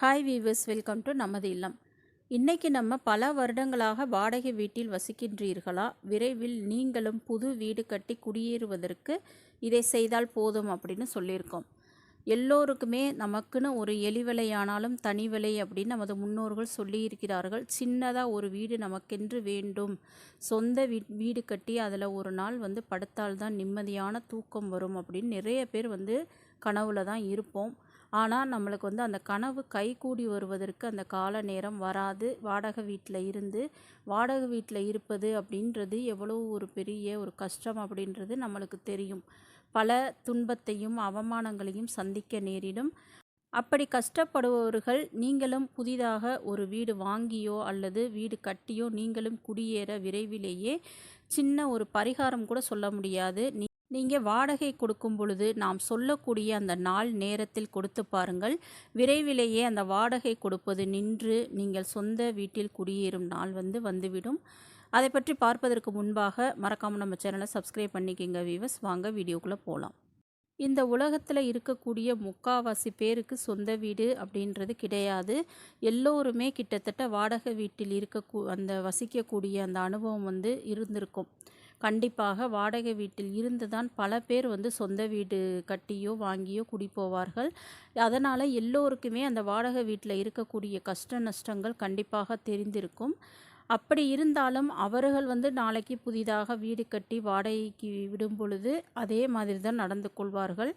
Hi viewers welcome to நமது இல்லம். இன்னைக்கு நம்ம பல வருடங்களாக வாடகை வீட்டில் வசிக்கின்றீர்களா? விரைவில் நீங்களும் புது வீடு கட்டி குடியேறுவதற்கு இதை செய்தால் போதும் அப்படின்னு சொல்லியிருக்கோம். எல்லோருக்குமே நமக்குன்னு ஒரு எலிவிலையானாலும் தனி விலை அப்படின்னு நமது முன்னோர்கள் சொல்லியிருக்கிறார்கள். சின்னதாக ஒரு வீடு நமக்கென்று வேண்டும். சொந்த வீ வீடு கட்டி அதில் ஒரு நாள் வந்து படுத்தால் தான் நிம்மதியான தூக்கம் வரும் அப்படின்னு நிறைய பேர் வந்து கனவுல தான் இருப்போம். ஆனால் நம்மளுக்கு வந்து அந்த கனவு கைகூடி வருவதற்கு அந்த கால நேரம் வராது. வாடகை வீட்டில் இருந்து வாடகை வீட்டில் இருப்பது அப்படின்றது எவ்வளோ ஒரு பெரிய ஒரு கஷ்டம் அப்படின்றது நம்மளுக்கு தெரியும். பல துன்பத்தையும் அவமானங்களையும் சந்திக்க நேரிடும். அப்படி கஷ்டப்படுபவர்கள் நீங்களும் புதிதாக ஒரு வீடு வாங்கியோ அல்லது வீடு கட்டியோ நீங்களும் குடியேற விரைவிலேயே சின்ன ஒரு பரிகாரம் கூட சொல்ல முடியாது. நீங்கள் வாடகை கொடுக்கும் பொழுது நாம் சொல்லக்கூடிய அந்த நாள் நேரத்தில் கொடுத்து பாருங்கள். விரைவிலேயே அந்த வாடகை கொடுப்பது நின்று நீங்கள் சொந்த வீட்டில் குடியேறும் நாள் வந்து வந்துவிடும். அதை பற்றி பார்ப்பதற்கு முன்பாக மறக்காமல் நம்ம சேனலை சப்ஸ்கிரைப் பண்ணிக்கோங்க வீவர்ஸ் வாங்க வீடியோக்குள்ளே போகலாம் இந்த உலகத்தில் இருக்கக்கூடிய முக்காவாசி பேருக்கு சொந்த வீடு அப்படின்றது கிடையாது. எல்லோருமே கிட்டத்தட்ட வாடகை வீட்டில் இருக்க அந்த வசிக்கக்கூடிய அந்த அனுபவம் வந்து இருந்திருக்கும். கண்டிப்பாக வாடகை வீட்டில் இருந்து தான் பல பேர் வந்து சொந்த வீடு கட்டியோ வாங்கியோ குடி போவார்கள். அதனால் எல்லோருக்குமே அந்த வாடகை வீட்டில் இருக்கக்கூடிய கஷ்ட நஷ்டங்கள் கண்டிப்பாக தெரிந்திருக்கும். அப்படி இருந்தாலும் அவர்கள் வந்து நாளைக்கு புதிதாக வீடு கட்டி வாடகைக்கு விடும் பொழுது அதே மாதிரி தான் நடந்து கொள்வார்கள்.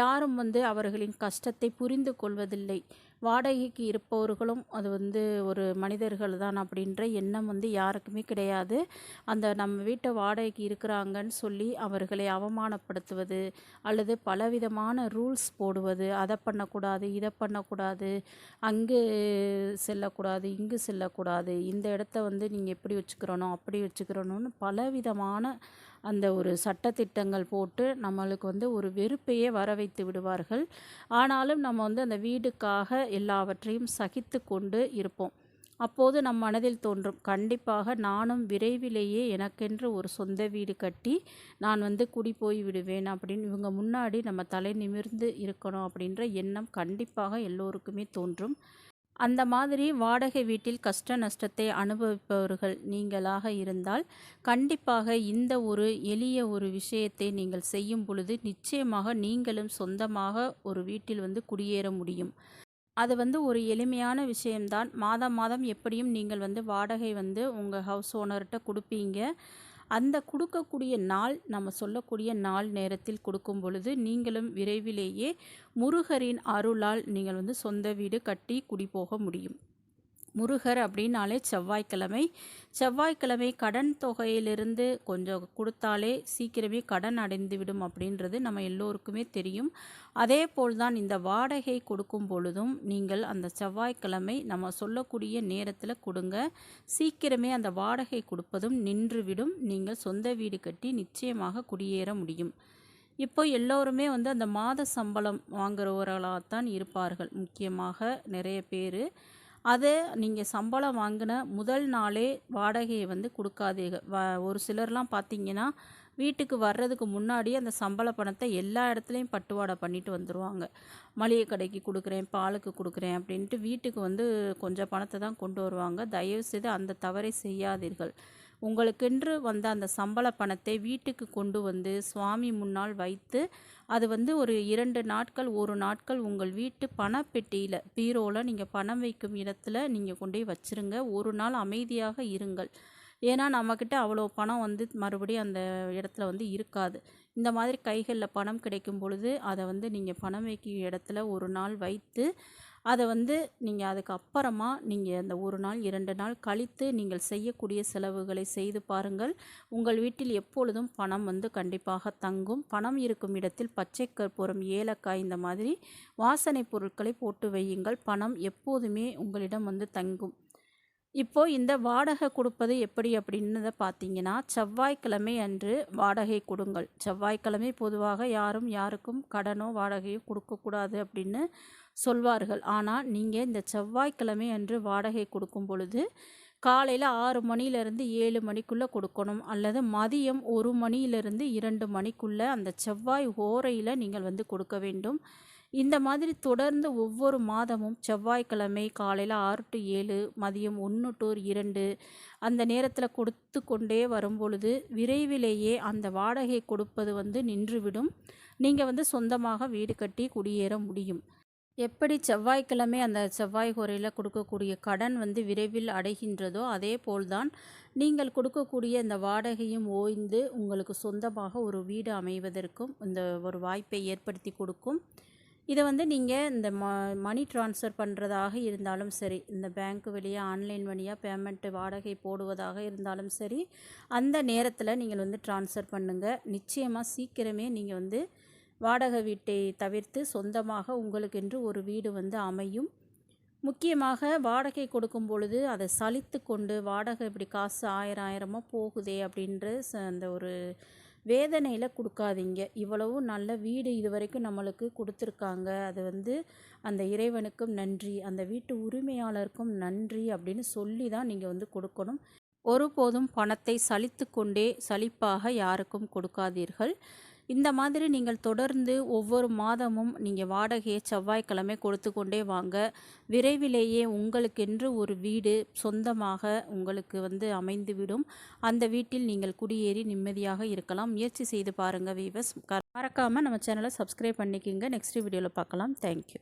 யாரும் வந்து அவர்களின் கஷ்டத்தை புரிந்து கொள்வதில்லை. வாடகைக்கு இருப்பவர்களும் அது வந்து ஒரு மனிதர்கள் தான் அப்படின்ற எண்ணம் வந்து யாருக்குமே கிடையாது. அந்த நம்ம வீட்டை வாடகைக்கு இருக்கிறாங்கன்னு சொல்லி அவர்களை அவமானப்படுத்துவது அல்லது பலவிதமான ரூல்ஸ் போடுவது அதை பண்ணக்கூடாது இதை பண்ணக்கூடாது அங்கு செல்லக்கூடாது இங்கு செல்லக்கூடாது இந்த இடத்த வந்து நீங்கள் எப்படி வச்சுக்கிறணும் அப்படி வச்சுக்கிறணும்னு பலவிதமான அந்த ஒரு சட்டத்திட்டங்கள் போட்டு நம்மளுக்கு வந்து ஒரு வெறுப்பையே வர வைத்து விடுவார்கள். ஆனாலும் நம்ம வந்து அந்த வீடுக்காக எல்லாவற்றையும் சகித்து கொண்டு இருப்போம். அப்போது நம் மனதில் தோன்றும் கண்டிப்பாக நானும் விரைவிலேயே எனக்கென்று ஒரு சொந்த வீடு கட்டி நான் வந்து குடி போய் விடுவேன் அப்படின்னு இவங்க முன்னாடி நம்ம தலை நிமிர்ந்து இருக்கணும் அப்படின்ற எண்ணம் கண்டிப்பாக எல்லோருக்குமே தோன்றும். அந்த மாதிரி வாடகை வீட்டில் கஷ்ட நஷ்டத்தை அனுபவிப்பவர்கள் நீங்களாக இருந்தால் கண்டிப்பாக இந்த ஒரு எளிய ஒரு விஷயத்தை நீங்கள் செய்யும் பொழுது நிச்சயமாக நீங்களும் சொந்தமாக ஒரு வீட்டில் வந்து குடியேற முடியும். அது வந்து ஒரு எளிமையான விஷயம்தான். மாதம் மாதம் எப்படியும் நீங்கள் வந்து வாடகை வந்து உங்கள் ஹவுஸ் ஓனர்கிட்ட கொடுப்பீங்க. அந்த கொடுக்கக்கூடிய நாள் நம்ம சொல்லக்கூடிய நாள் நேரத்தில் கொடுக்கும் பொழுது நீங்களும் விரைவிலேயே முருகரின் அருளால் நீங்கள் வந்து சொந்த வீடு கட்டி குடி போக முடியும். முருகர் அப்படின்னாலே செவ்வாய்க்கிழமை. செவ்வாய்க்கிழமை கடன் தொகையிலிருந்து கொஞ்சம் கொடுத்தாலே சீக்கிரமே கடன் அடைந்து விடும் அப்படின்றது நம்ம எல்லோருக்குமே தெரியும். அதே போல்தான் இந்த வாடகை கொடுக்கும் பொழுதும் நீங்கள் அந்த செவ்வாய்க்கிழமை நம்ம சொல்லக்கூடிய நேரத்தில் கொடுங்க. சீக்கிரமே அந்த வாடகை கொடுப்பதும் நின்றுவிடும். நீங்கள் சொந்த வீடு கட்டி நிச்சயமாக குடியேற முடியும். இப்போ எல்லோருமே வந்து அந்த மாத சம்பளம் வாங்குறவர்களாகத்தான் இருப்பார்கள். முக்கியமாக நிறைய பேர். அதை நீங்கள் சம்பளம் வாங்கின முதல் நாளே வாடகையை வந்து கொடுக்காதீங்க. வ ஒரு சிலர்லாம் பார்த்தீங்கன்னா வீட்டுக்கு வர்றதுக்கு முன்னாடி அந்த சம்பள பணத்தை எல்லா இடத்துலையும் பட்டுவாடை பண்ணிட்டு வந்துடுவாங்க மளிகை கடைக்கு கொடுக்குறேன் பாலுக்கு கொடுக்குறேன் அப்படின்ட்டு வீட்டுக்கு வந்து கொஞ்சம் பணத்தை தான் கொண்டு வருவாங்க. தயவுசெய்து அந்த தவறை செய்யாதீர்கள். உங்களுக்கென்று வந்த அந்த சம்பள பணத்தை வீட்டுக்கு கொண்டு வந்து சுவாமி முன்னால் வைத்து அது வந்து ஒரு இரண்டு நாட்கள் ஒரு நாட்கள் உங்கள் வீட்டு பணப்பெட்டியில் பீரோவில் நீங்கள் பணம் வைக்கும் இடத்துல நீங்கள் கொண்டு போய் வச்சுருங்க. ஒரு நாள் அமைதியாக இருங்கள். ஏன்னா நம்மக்கிட்ட அவ்வளோ பணம் வந்து மறுபடியும் அந்த இடத்துல வந்து இருக்காது. இந்த மாதிரி கைகளில் பணம் கிடைக்கும் பொழுது அதை வந்து நீங்கள் பணம் வைக்கும் இடத்துல ஒரு நாள் வைத்து அதை வந்து நீங்கள் அதுக்கப்புறமா நீங்கள் அந்த ஒரு நாள் இரண்டு நாள் கழித்து நீங்கள் செய்யக்கூடிய செலவுகளை செய்து பாருங்கள். உங்கள் வீட்டில் எப்பொழுதும் பணம் வந்து கண்டிப்பாக தங்கும். பணம் இருக்கும் இடத்தில் பச்சை கற்பூரம் ஏலக்காய் இந்த மாதிரி வாசனை பொருட்களை போட்டு வையுங்கள். பணம் எப்போதுமே உங்களிடம் வந்து தங்கும். இப்போது இந்த வாடகை கொடுப்பது எப்படி அப்படின்னதை பார்த்தீங்கன்னா செவ்வாய்க்கிழமை அன்று வாடகை கொடுங்கள். செவ்வாய்க்கிழமை பொதுவாக யாரும் யாருக்கும் கடனோ வாடகையோ கொடுக்கக்கூடாது அப்படின்னு சொல்வார்கள். ஆனால் நீங்கள் இந்த செவ்வாய்க்கிழமை அன்று வாடகை கொடுக்கும் பொழுது காலையில் ஆறு மணிலேருந்து ஏழு மணிக்குள்ளே கொடுக்கணும். அல்லது மதியம் ஒரு மணியிலிருந்து இரண்டு மணிக்குள்ளே அந்த செவ்வாய் ஓரையில் நீங்கள் வந்து கொடுக்க வேண்டும். இந்த மாதிரி தொடர்ந்து ஒவ்வொரு மாதமும் செவ்வாய்க்கிழமை காலையில் ஆறு டு ஏழு மதியம் ஒன்று டு இரண்டு அந்த நேரத்தில் கொடுத்து கொண்டே வரும்பொழுது விரைவிலேயே அந்த வாடகை கொடுப்பது வந்து நின்றுவிடும். நீங்கள் வந்து சொந்தமாக வீடு கட்டி குடியேற முடியும். எப்படி செவ்வாய்க்கிழமை அந்த செவ்வாய் குறையில் கொடுக்கக்கூடிய கடன் வந்து விரைவில் அடைகின்றதோ அதே போல்தான் நீங்கள் கொடுக்கக்கூடிய இந்த வாடகையும் ஓய்ந்து உங்களுக்கு சொந்தமாக ஒரு வீடு அமைவதற்கும் இந்த ஒரு வாய்ப்பை ஏற்படுத்தி கொடுக்கும். இதை வந்து நீங்கள் இந்த ம மணி ட்ரான்ஸ்ஃபர் பண்ணுறதாக இருந்தாலும் சரி இந்த பேங்க் வழியாக ஆன்லைன் வழியாக பேமெண்ட்டு வாடகை போடுவதாக இருந்தாலும் சரி அந்த நேரத்தில் நீங்கள் வந்து ட்ரான்ஸ்ஃபர் பண்ணுங்கள் நிச்சயமாக சீக்கிரமே நீங்கள் வந்து வாடகை வீட்டை தவிர்த்து சொந்தமாக உங்களுக்கென்று ஒரு வீடு வந்து அமையும். முக்கியமாக வாடகை கொடுக்கும் பொழுது அதை சலித்து கொண்டு வாடகை இப்படி காசு ஆயிரம் ஆயிரமாக போகுதே அப்படின்ற ச அந்த ஒரு வேதனையில் கொடுக்காதீங்க. இவ்வளவு நல்ல வீடு இது வரைக்கும் நம்மளுக்கு கொடுத்துருக்காங்க. அது வந்து அந்த இறைவனுக்கும் நன்றி அந்த வீட்டு உரிமையாளருக்கும் நன்றி அப்படின்னு சொல்லி தான் நீங்கள் வந்து கொடுக்கணும். ஒருபோதும் பணத்தை சலித்து கொண்டே சலிப்பாக யாருக்கும் கொடுக்காதீர்கள். இந்த மாதிரி நீங்கள் தொடர்ந்து ஒவ்வொரு மாதமும் நீங்கள் வாடகையை செவ்வாய்க்கிழமை கொடுத்து கொண்டே வாங்க. விரைவிலேயே உங்களுக்கென்று ஒரு வீடு சொந்தமாக உங்களுக்கு வந்து அமைந்துவிடும். அந்த வீட்டில் நீங்கள் குடியேறி நிம்மதியாக இருக்கலாம். முயற்சி செய்து பாருங்கள் வீவர்ஸ். மறக்காமல் நம்ம சேனலை சப்ஸ்கிரைப் பண்ணிக்கிங்க. நெக்ஸ்ட் வீடியோவில் பார்க்கலாம். தேங்க்யூ